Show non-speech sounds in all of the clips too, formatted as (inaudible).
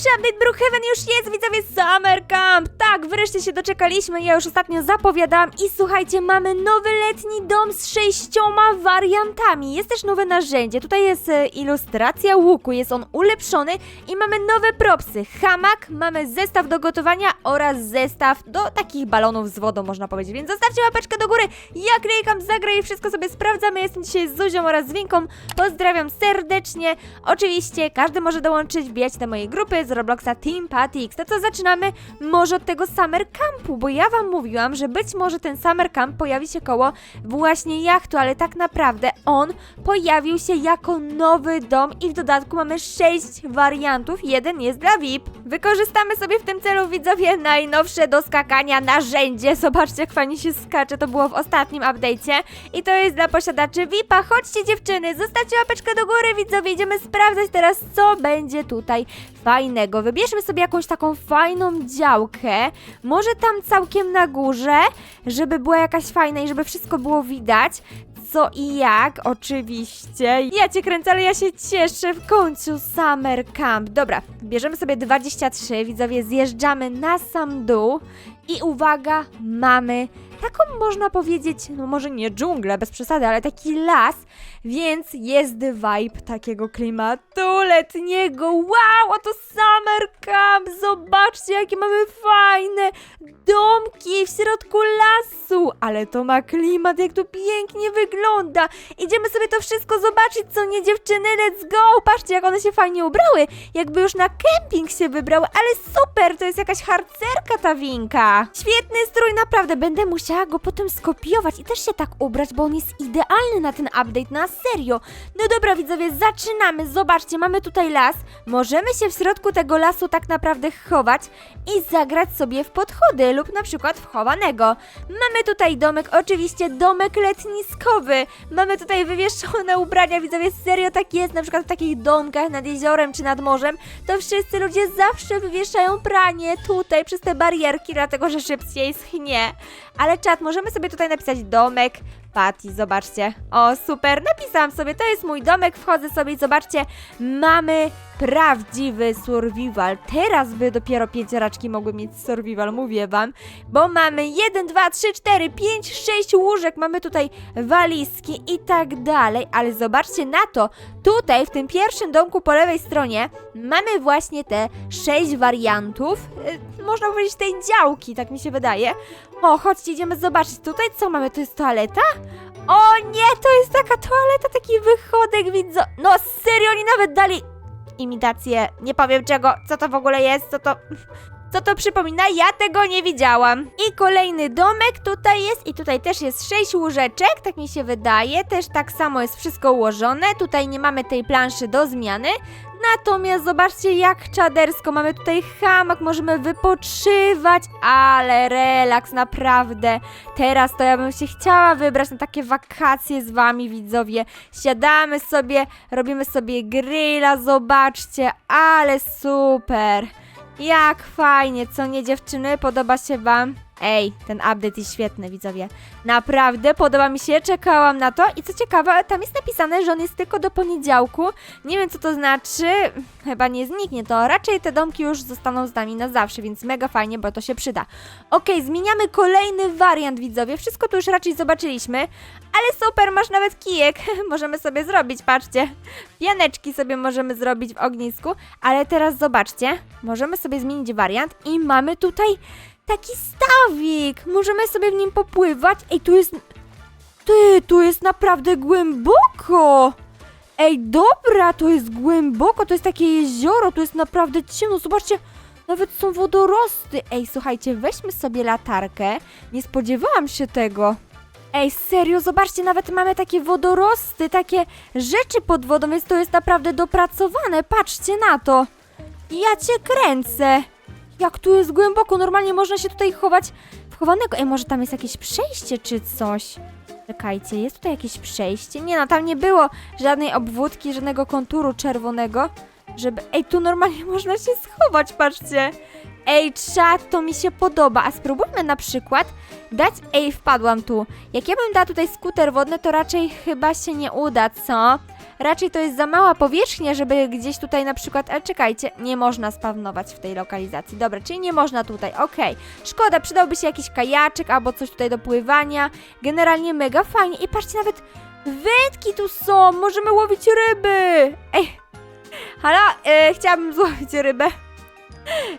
Najnowszy update Brookhaven już jest, widzowie, Summer Camp! Tak, wreszcie się doczekaliśmy, ja już ostatnio zapowiadałam i słuchajcie, mamy nowy letni dom z sześcioma wariantami. Jest też nowe narzędzie, tutaj jest e, ilustracja łuku, jest on ulepszony i mamy nowe propsy. Hamak, mamy zestaw do gotowania oraz zestaw do takich balonów z wodą, można powiedzieć, więc zostawcie łapeczkę do góry, ja klikam, zagraj i wszystko sobie sprawdzamy. Jestem dzisiaj z Zuzią oraz z Winką, pozdrawiam serdecznie. Oczywiście każdy może dołączyć, wbijać do mojej grupy z Robloxa Team Patix. To co zaczynamy? Może od tego Summer Campu, bo ja wam mówiłam, że być może ten Summer Camp pojawi się koło właśnie jachtu, ale tak naprawdę on pojawił się jako nowy dom i w dodatku mamy sześć wariantów. Jeden jest dla VIP. Wykorzystamy sobie w tym celu widzowie najnowsze do skakania narzędzie. Zobaczcie jak fajnie się skacze, to było w ostatnim update'cie. I to jest dla posiadaczy VIP-a. Chodźcie dziewczyny, zostawcie łapeczkę do góry widzowie, idziemy sprawdzać teraz co będzie tutaj fajnego. Wybierzmy sobie jakąś taką fajną działkę, może tam całkiem na górze, żeby była jakaś fajna i żeby wszystko było widać. Co i jak, oczywiście. Ja cię kręcę, ale ja się cieszę w końcu Summer Camp. Dobra, bierzemy sobie 23, widzowie, zjeżdżamy na sam dół i uwaga, mamy taką można powiedzieć, no może nie dżunglę, bez przesady, ale taki las, więc jest vibe takiego klimatu letniego. Wow, oto Summer Camp! Zobaczcie, jakie mamy fajne domki w środku lasu, ale to ma klimat, jak to pięknie wygląda. Idziemy sobie to wszystko zobaczyć, co nie dziewczyny, let's go! Patrzcie, jak one się fajnie ubrały, jakby już na kemping się wybrały, ale super, to jest jakaś harcerka ta winka. Świetny strój, naprawdę, będę musiała go potem skopiować i też się tak ubrać, bo on jest idealny na ten update, na serio. No dobra, widzowie, zaczynamy. Zobaczcie, mamy tutaj las. Możemy się w środku tego lasu tak naprawdę chować i zagrać sobie w podchody lub na przykład w chowanego. Mamy tutaj domek, oczywiście domek letniskowy. Mamy tutaj wywieszone ubrania, widzowie, serio tak jest, na przykład w takich domkach nad jeziorem czy nad morzem, to wszyscy ludzie zawsze wywieszają pranie tutaj przez te barierki, dlatego że szybciej schnie. Ale czat, możemy sobie tutaj napisać domek Patty, zobaczcie. O, super, napisałam sobie, to jest mój domek, wchodzę sobie i zobaczcie, mamy prawdziwy survival. Teraz by dopiero pięcioraczki mogły mieć survival, mówię wam, bo mamy 1, 2, 3, 4, 5, 6 łóżek, mamy tutaj walizki i tak dalej, ale zobaczcie na to, tutaj w tym pierwszym domku po lewej stronie mamy właśnie te 6 wariantów, y, można powiedzieć tej działki, tak mi się wydaje. O, chodźcie, idziemy zobaczyć. Tutaj co mamy? To jest toaleta? O nie, to jest taka toaleta, taki wychodek, widzę. No serio, oni nawet dali imitację, nie powiem czego, co to w ogóle jest, co to... Co to przypomina? Ja tego nie widziałam. I kolejny domek tutaj jest i tutaj też jest sześć łóżeczek, tak mi się wydaje. Też tak samo jest wszystko ułożone. Tutaj nie mamy tej planszy do zmiany. Natomiast zobaczcie jak czadersko, mamy tutaj hamak, możemy wypoczywać, ale relaks, naprawdę. Teraz to ja bym się chciała wybrać na takie wakacje z wami, widzowie. Siadamy sobie, robimy sobie grilla, zobaczcie, ale super. Jak fajnie, co nie dziewczyny? Podoba się wam? Ej, ten update jest świetny, widzowie. Naprawdę podoba mi się, czekałam na to i co ciekawe, tam jest napisane, że on jest tylko do poniedziałku. Nie wiem, co to znaczy, chyba nie zniknie to. Raczej te domki już zostaną z nami na zawsze, więc mega fajnie, bo to się przyda. Okej, zmieniamy kolejny wariant, widzowie. Wszystko tu już raczej zobaczyliśmy, ale super, masz nawet kijek. (laughs) możemy sobie zrobić, patrzcie. Pianeczki sobie możemy zrobić w ognisku, ale teraz zobaczcie, możemy sobie zmienić wariant i mamy tutaj taki stawik. Możemy sobie w nim popływać. Ej, tu jest... Ty, tu jest naprawdę głęboko. Ej, dobra, to jest głęboko, to jest takie jezioro, to jest naprawdę ciemno. Zobaczcie, nawet są wodorosty. Ej, słuchajcie, weźmy sobie latarkę. Nie spodziewałam się tego. Ej, serio, zobaczcie, nawet mamy takie wodorosty, takie rzeczy pod wodą, więc to jest naprawdę dopracowane. Patrzcie na to. Ja cię kręcę. Jak tu jest głęboko, normalnie można się tutaj chować w chowanego. Ej, może tam jest jakieś przejście czy coś? Czekajcie, jest tutaj jakieś przejście? Nie no, tam nie było żadnej obwódki, żadnego konturu czerwonego, żeby... Ej, tu normalnie (laughs) można się schować, patrzcie. Ej, czat, to mi się podoba. A spróbujmy na przykład dać... Ej, wpadłam tu. Jak ja bym dała tutaj skuter wodny, to raczej chyba się nie uda, co? Raczej to jest za mała powierzchnia, żeby gdzieś tutaj na przykład, ale czekajcie, nie można spawnować w tej lokalizacji. Dobra, czyli nie można tutaj, okej. Szkoda, przydałby się jakiś kajaczek albo coś tutaj do pływania. Generalnie mega fajnie. I patrzcie, nawet wędki tu są, możemy łowić ryby. Ej, halo, e, chciałabym (laughs) złowić rybę.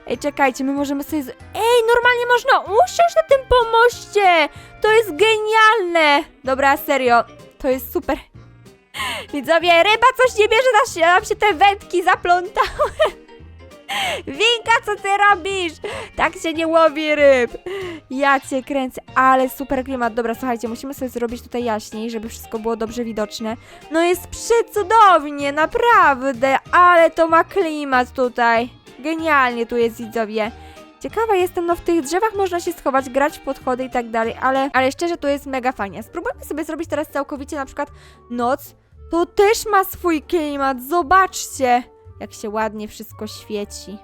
Ej, czekajcie, my możemy sobie... Z... Ej, normalnie można usiąść na tym pomoście! To jest genialne! Dobra, serio, to jest super. (laughs) Widzowie, ryba coś nie bierze, nam się, nam się te wędki zaplątały. (laughs) Winka, co ty robisz? Tak się nie łowi ryb. Ja cię kręcę, ale super klimat. Dobra, słuchajcie, musimy sobie zrobić tutaj jaśniej, żeby wszystko było dobrze widoczne. No jest przecudownie, naprawdę, ale to ma klimat tutaj. Genialnie tu jest, widzowie. Ciekawa jestem, no w tych drzewach można się schować, grać w podchody i tak dalej, ale, ale szczerze to jest mega fajnie. Spróbujmy sobie zrobić teraz całkowicie na przykład noc. To też ma swój klimat, zobaczcie, jak się ładnie wszystko świeci.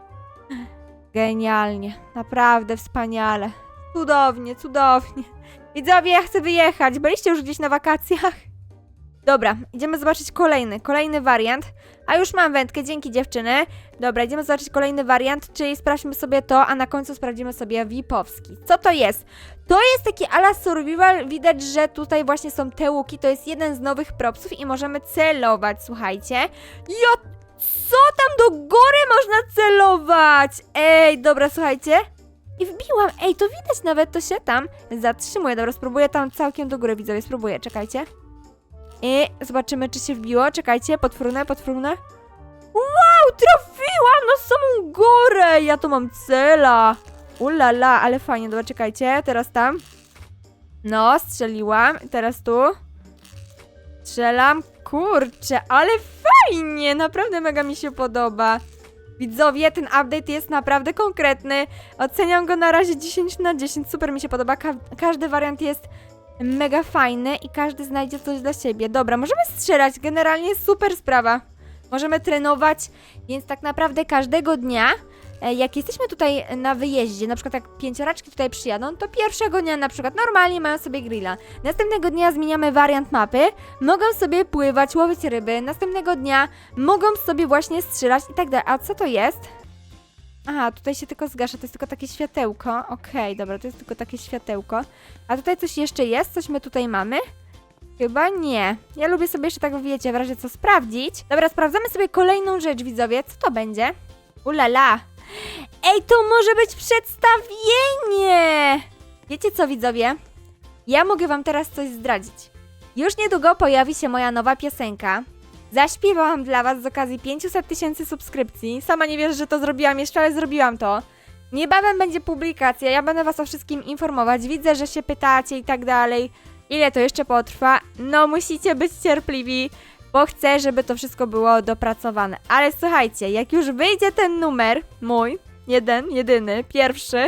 Genialnie, naprawdę wspaniale. Cudownie, cudownie. Widzowie, ja chcę wyjechać. Byliście już gdzieś na wakacjach? Dobra, idziemy zobaczyć kolejny, kolejny wariant. A już mam wędkę, dzięki dziewczyny. Dobra, idziemy zobaczyć kolejny wariant, czyli sprawdźmy sobie to, a na końcu sprawdzimy sobie VIP-owski. Co to jest? To jest taki ala survival, widać, że tutaj właśnie są te łuki, to jest jeden z nowych propsów i możemy celować, słuchajcie. Ja... Co tam do góry można celować? Ej, dobra, słuchajcie. I wbiłam, ej, to widać nawet, to się tam zatrzymuje. Dobra, spróbuję tam całkiem do góry, widzowie, spróbuję, czekajcie. I zobaczymy, czy się wbiło. Czekajcie, potwórne, potwórne. Wow, trafiłam na samą górę! Ja tu mam cela. Ulala, ale fajnie, dobra, czekajcie, teraz tam. No, strzeliłam, teraz tu. Strzelam, kurczę, ale fajnie, naprawdę mega mi się podoba. Widzowie, ten update jest naprawdę konkretny. Oceniam go na razie 10 na 10, super mi się podoba. Ka każdy wariant jest mega fajny i każdy znajdzie coś dla siebie. Dobra, możemy strzelać, generalnie super sprawa. Możemy trenować, więc tak naprawdę każdego dnia, e, jak jesteśmy tutaj na wyjeździe, na przykład jak pięcioraczki tutaj przyjadą, to pierwszego dnia na przykład normalnie mają sobie grilla. Następnego dnia zmieniamy wariant mapy, mogą sobie pływać, łowić ryby. Następnego dnia mogą sobie właśnie strzelać i tak dalej. A co to jest? Aha, tutaj się tylko zgasza, to jest tylko takie światełko. Okej, dobra, to jest tylko takie światełko. A tutaj coś jeszcze jest? Coś my tutaj mamy? Chyba nie. Ja lubię sobie jeszcze tak, wiecie, w razie co sprawdzić. Dobra, sprawdzamy sobie kolejną rzecz, widzowie. Co to będzie? Ulala. Ej, to może być przedstawienie! Wiecie co, widzowie? Ja mogę wam teraz coś zdradzić. Już niedługo pojawi się moja nowa piosenka. Zaśpiewałam dla was z okazji 500 tysięcy subskrypcji. Sama nie wierzę, że to zrobiłam jeszcze, ale zrobiłam to. Niebawem będzie publikacja, ja będę was o wszystkim informować. Widzę, że się pytacie i tak dalej. Ile to jeszcze potrwa? No, musicie być cierpliwi, bo chcę, żeby to wszystko było dopracowane. Ale słuchajcie, jak już wyjdzie ten numer, mój, jeden, jedyny, pierwszy,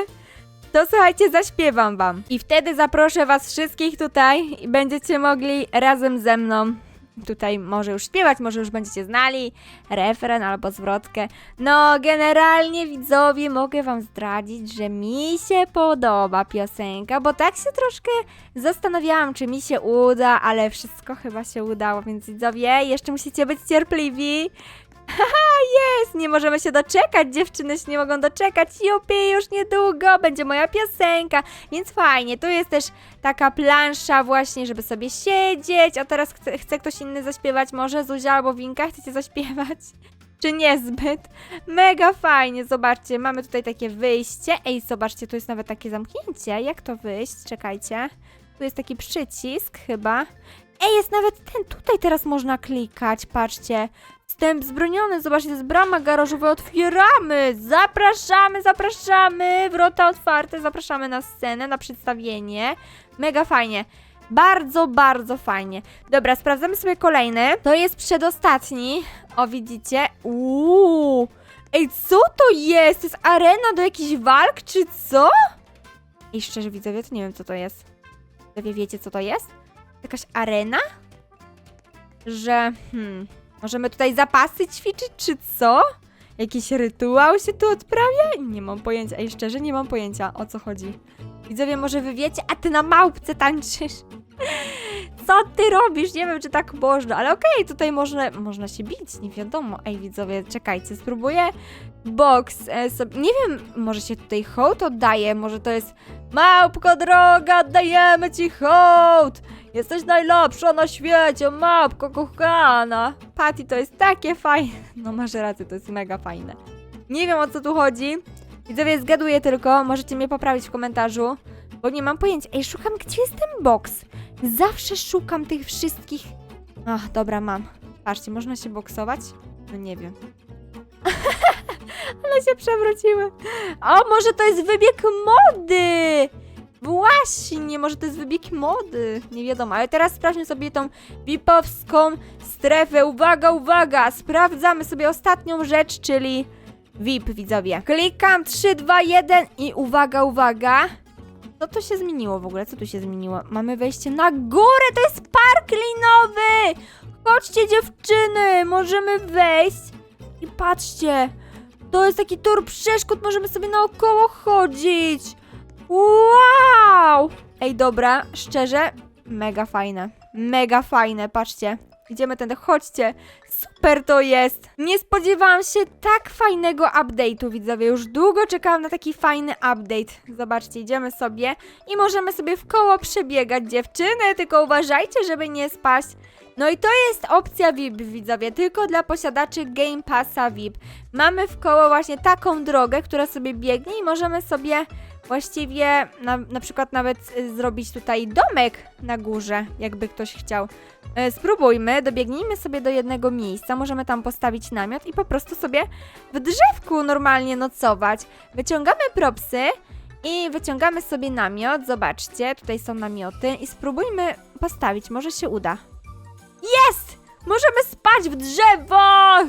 to słuchajcie, zaśpiewam wam. I wtedy zaproszę was wszystkich tutaj i będziecie mogli razem ze mną tutaj może już śpiewać, może już będziecie znali referen albo zwrotkę. No, generalnie widzowie, mogę wam zdradzić, że mi się podoba piosenka, bo tak się troszkę zastanawiałam, czy mi się uda, ale wszystko chyba się udało, więc widzowie, jeszcze musicie być cierpliwi. Haha, jest! Nie możemy się doczekać, dziewczyny się nie mogą doczekać. Jupi, już niedługo będzie moja piosenka, więc fajnie. Tu jest też taka plansza właśnie, żeby sobie siedzieć. A teraz chce, chce ktoś inny zaśpiewać, może Zuzia albo Winka, chcecie zaśpiewać? (laughs) Czy niezbyt? Mega fajnie, zobaczcie, mamy tutaj takie wyjście. Ej, zobaczcie, tu jest nawet takie zamknięcie. Jak to wyjść? Czekajcie. Tu jest taki przycisk chyba. Ej, jest nawet ten, tutaj teraz można klikać, patrzcie. Wstęp zbroniony, zobaczcie, jest brama garażowa, otwieramy! Zapraszamy, zapraszamy! Wrota otwarte, zapraszamy na scenę, na przedstawienie. Mega fajnie. Bardzo, bardzo fajnie. Dobra, sprawdzamy sobie kolejny. To jest przedostatni. O, widzicie? Uuu! Ej, co to jest? To jest arena do jakichś walk, czy co? Ej, szczerze widzowie, to nie wiem, co to jest. Wy wiecie, co to jest? Jakaś arena? Że, hmm, możemy tutaj zapasy ćwiczyć, czy co? Jakiś rytuał się tu odprawia? Nie mam pojęcia, ej, szczerze nie mam pojęcia, o co chodzi. Widzowie, może wy wiecie, a ty na małpce tańczysz. (laughs) co ty robisz? Nie wiem, czy tak można, ale okej, tutaj można, można się bić, nie wiadomo. Ej, widzowie, czekajcie, spróbuję box e, sobie, nie wiem, może się tutaj hołd oddaje, może to jest Małpko droga, oddajemy ci hołd! Jesteś najlepsza na świecie, małpko kochana! Patty, to jest takie fajne. No masz rację, to jest mega fajne. Nie wiem o co tu chodzi. Widzowie, zgaduję tylko, możecie mnie poprawić w komentarzu, bo nie mam pojęcia. Ej, szukam, gdzie jest ten box? Zawsze szukam tych wszystkich... Ach, dobra, mam. Patrzcie, można się boksować? No nie wiem. Ale się przewróciły. O, może to jest wybieg mody! Właśnie, może to jest wybieg mody. Nie wiadomo, ale teraz sprawdźmy sobie tą VIP-owską strefę. Uwaga, uwaga! Sprawdzamy sobie ostatnią rzecz, czyli VIP, widzowie. Klikam 3, 2, 1 i uwaga, uwaga. Co to się zmieniło w ogóle? Co tu się zmieniło? Mamy wejście na górę, to jest park linowy! Chodźcie dziewczyny, możemy wejść i patrzcie. To jest taki tor przeszkód, możemy sobie naokoło chodzić. Wow! Ej, dobra, szczerze, mega fajne. Mega fajne, patrzcie. Idziemy tędy, chodźcie. Super to jest. Nie spodziewałam się tak fajnego update'u, widzowie. Już długo czekałam na taki fajny update. Zobaczcie, idziemy sobie i możemy sobie w koło przebiegać, dziewczyny. Tylko uważajcie, żeby nie spaść. No i to jest opcja VIP, widzowie, tylko dla posiadaczy Game Passa VIP. Mamy w koło właśnie taką drogę, która sobie biegnie i możemy sobie właściwie na, na przykład nawet y, zrobić tutaj domek na górze, jakby ktoś chciał. E, spróbujmy, dobiegnijmy sobie do jednego miejsca, możemy tam postawić namiot i po prostu sobie w drzewku normalnie nocować. Wyciągamy propsy i wyciągamy sobie namiot, zobaczcie, tutaj są namioty i spróbujmy postawić, może się uda. Jest! Możemy spać w drzewach!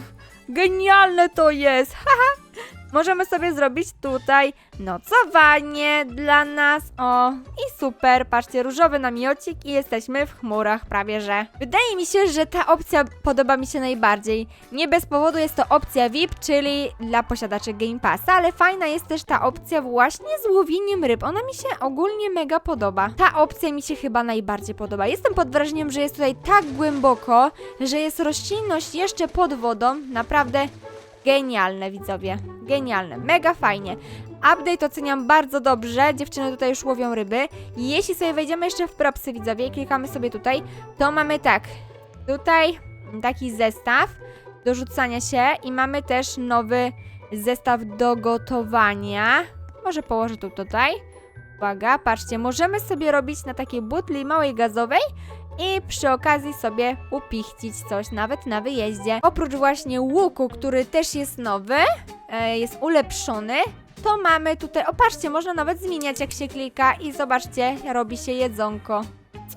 Genialne to jest! (laughs) Haha! Możemy sobie zrobić tutaj nocowanie dla nas. O, i super. Patrzcie, różowy namiocik i jesteśmy w chmurach prawie że. Wydaje mi się, że ta opcja podoba mi się najbardziej. Nie bez powodu jest to opcja VIP, czyli dla posiadaczy Game Passa, ale fajna jest też ta opcja właśnie z łowieniem ryb. Ona mi się ogólnie mega podoba. Ta opcja mi się chyba najbardziej podoba. Jestem pod wrażeniem, że jest tutaj tak głęboko, że jest roślinność jeszcze pod wodą. Naprawdę Genialne, widzowie. Genialne. Mega fajnie. Update oceniam bardzo dobrze. Dziewczyny tutaj już łowią ryby. Jeśli sobie wejdziemy jeszcze w propsy, widzowie, i klikamy sobie tutaj, to mamy tak. Tutaj taki zestaw do rzucania się i mamy też nowy zestaw do gotowania. Może położę tu tutaj. Uwaga, patrzcie, możemy sobie robić na takiej butli małej gazowej i przy okazji sobie upichcić coś, nawet na wyjeździe. Oprócz właśnie łuku, który też jest nowy, e, jest ulepszony, to mamy tutaj, o patrzcie, można nawet zmieniać jak się klika i zobaczcie, robi się jedzonko.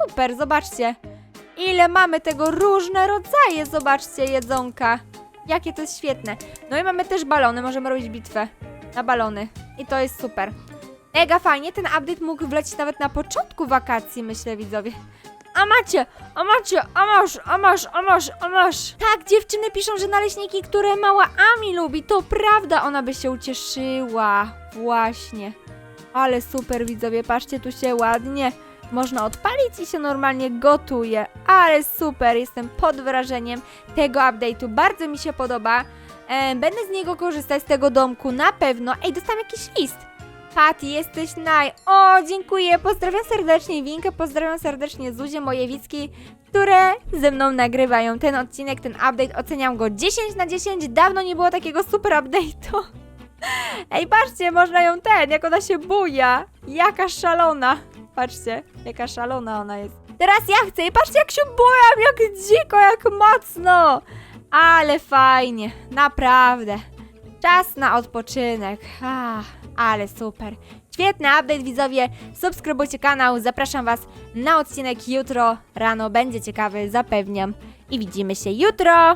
Super, zobaczcie. Ile mamy tego różne rodzaje, zobaczcie, jedzonka. Jakie to jest świetne. No i mamy też balony, możemy robić bitwę na balony. I to jest super. Mega fajnie, ten update mógł wlecieć nawet na początku wakacji, myślę widzowie. A macie, a macie, a masz, a masz, a masz, a masz. Tak, dziewczyny piszą, że naleśniki, które mała Ami lubi, to prawda, ona by się ucieszyła. Właśnie. Ale super widzowie, patrzcie, tu się ładnie można odpalić i się normalnie gotuje. Ale super, jestem pod wrażeniem tego update'u, bardzo mi się podoba. E, będę z niego korzystać, z tego domku, na pewno. Ej, dostałam jakiś list. Patty, jesteś naj... O, dziękuję, pozdrawiam serdecznie Winkę, pozdrawiam serdecznie Zuzię Mojewicki, które ze mną nagrywają ten odcinek, ten update, oceniam go 10 na 10, dawno nie było takiego super update'u. (laughs) Ej, patrzcie, można ją ten, jak ona się buja, jaka szalona. Patrzcie, jaka szalona ona jest. Teraz ja chcę i patrzcie jak się bujam, jak dziko, jak mocno. Ale fajnie, naprawdę. Czas na odpoczynek. Ah, ale super. Świetny update, widzowie. Subskrybujcie kanał. Zapraszam Was na odcinek jutro rano. Będzie ciekawy, zapewniam. I widzimy się jutro.